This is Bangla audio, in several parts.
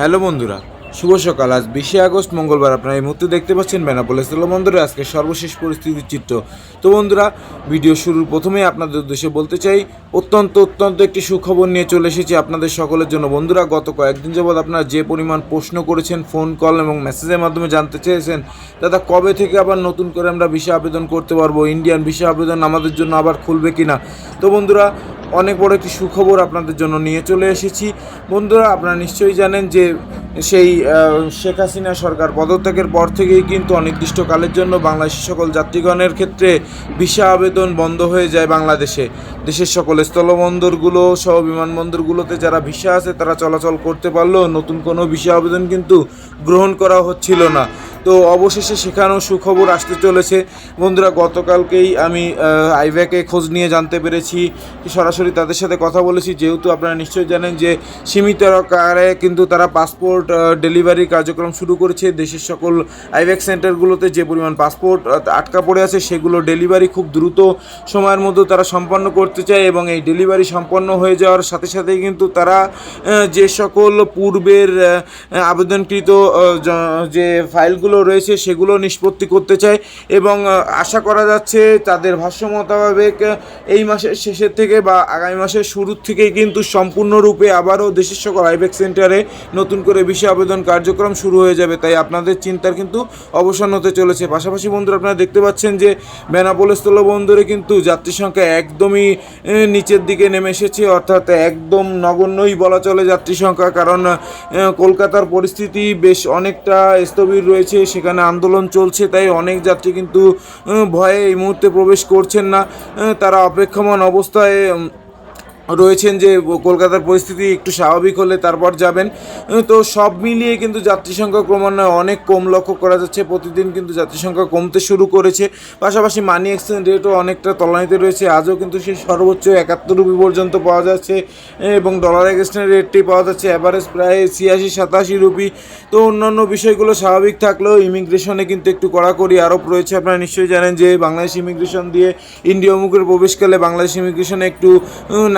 হ্যালো বন্ধুরা, শুভ সকাল। আজ বিশে আগস্ট, মঙ্গলবার আপনারা এই মুহূর্তে দেখতে পাচ্ছেন বেনাপোলে স্থলবন্দরে আজকে সর্বশেষ পরিস্থিতির চিত্র। তো বন্ধুরা, ভিডিও শুরুর প্রথমেই আপনাদের উদ্দেশ্যে বলতে চাই, অত্যন্ত অত্যন্ত একটি সুখবর নিয়ে চলে এসেছি আপনাদের সকলের জন্য। বন্ধুরা, গত কয়েকদিন যাবৎ আপনারা যে পরিমাণ প্রশ্ন করেছেন, ফোন কল এবং মেসেজের মাধ্যমে জানতে চেয়েছেন দাদা কবে থেকে আবার নতুন করে আমরা ভিসা আবেদন করতে পারব, ইন্ডিয়ান ভিসা আবেদন আমাদের জন্য আবার খুলবে কিনা? তো বন্ধুরা অনেক বড় একটি সুখবর আপনাদের জন্য নিয়ে চলে এসেছি। বন্ধুরা আপনারা নিশ্চয়ই জানেন যে সেই শেখ হাসিনা সরকার পদত্যাগের পর থেকেই কিন্তু অনির্দিষ্টকালের জন্য বাংলাদেশের সকল যাত্রীগণের ক্ষেত্রে ভিসা আবেদন বন্ধ হয়ে যায় বাংলাদেশে। দেশের সকল স্থলবন্দরগুলো সহ বিমানবন্দরগুলোতে যারা ভিসা আছে তারা চলাচল করতে পারলেও নতুন কোনো ভিসা আবেদন কিন্তু গ্রহণ করা হচ্ছিল না। তো অবশেষে সেখানেও সুখবর আসতে চলেছে। বন্ধুরা, গতকালকেই আমি আইভ্যাকে খোঁজ নিয়ে জানতে পেরেছি। সরাসরি তাদের সাথে কথা বলেছি। যেহেতু আপনারা নিশ্চয়ই জানেন যে সীমিত আকারে কিন্তু তারা পাসপোর্ট ডেলিভারি কার্যক্রম শুরু করেছে। দেশের সকল আইভ্যাক সেন্টারগুলোতে যে পরিমাণ পাসপোর্ট আটকা পড়ে আছে, সেগুলো ডেলিভারি খুব দ্রুত সময়ের মধ্যে তারা সম্পন্ন করতে চায় এবং এই ডেলিভারি সম্পন্ন হয়ে যাওয়ার সাথে সাথেই কিন্তু তারা যে সকল পূর্বের আবেদনকৃত যে ফাইলগুলো রয়েছে, সেগুলো নিষ্পত্তি করতে চায় এবং আশা করা যাচ্ছে তাদের ভাষ্য মোতাবেক এই মাসের শেষের থেকে বা আগামী মাসের শুরুর থেকেই কিন্তু সম্পূর্ণরূপে আবারও দেশের সকল আইবেক সেন্টারে নতুন করে ভিসা আবেদন কার্যক্রম শুরু হয়ে যাবে, তাই আপনাদের চিন্তার কিন্তু অবসান হতে চলেছে। পাশাপাশি বন্ধুরা, আপনারা দেখতে পাচ্ছেন যে বেনাপোল স্থলবন্দরে কিন্তু যাত্রী সংখ্যা একদমই নিচের দিকে নেমে এসেছে, অর্থাৎ একদম নগণ্যই বলা চলে যাত্রী সংখ্যা, কারণ কলকাতার পরিস্থিতি বেশ অনেকটা স্থবির রয়েছে, সেখানে আন্দোলন চলছে, তাই অনেক যাত্রী কিন্তু ভয়ে এই মুহূর্তে প্রবেশ করছেন না। তারা অপেক্ষমান অবস্থায় রয়েছেন যে কলকাতার পরিস্থিতি একটু স্বাভাবিক হলে তারপর যাবেন। তো সব মিলিয়ে কিন্তু যাত্রী সংখ্যা ক্রমান্বয়ে অনেক কম লক্ষ্য করা যাচ্ছে। প্রতিদিন কিন্তু যাত্রী সংখ্যা কমতে শুরু করেছে। পাশাপাশি মানি এক্সচেঞ্জ রেটও অনেকটা তলানিতে রয়েছে। আজও কিন্তু সেই সর্বোচ্চ একাত্তর রুপি পর্যন্ত পাওয়া যাচ্ছে এবং ডলার এক্সচেঞ্জ রেটটি পাওয়া যাচ্ছে অ্যাভারেজ প্রায় ছিয়াশি, সাতাশি রুপি। তো অন্যান্য বিষয়গুলো স্বাভাবিক থাকলেও ইমিগ্রেশনে কিন্তু একটু কড়াকড়ি আরোপ রয়েছে। আপনারা নিশ্চয়ই জানেন যে বাংলাদেশ ইমিগ্রেশন দিয়ে ইন্ডিয়া মুখের প্রবেশকালে বাংলাদেশ ইমিগ্রেশনে একটু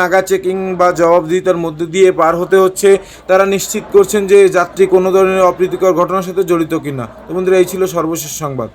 নাগা চেকিং বা জবাবদিহিতার মধ্যে দিয়ে পার হতে হচ্ছে, তারা নিশ্চিত করছেন যে যাত্রী কোনো ধরনের অপ্রীতিকর ঘটনার সাথে জড়িত কিনা। তো বন্ধুরা, এই ছিল সর্বশেষ সংবাদ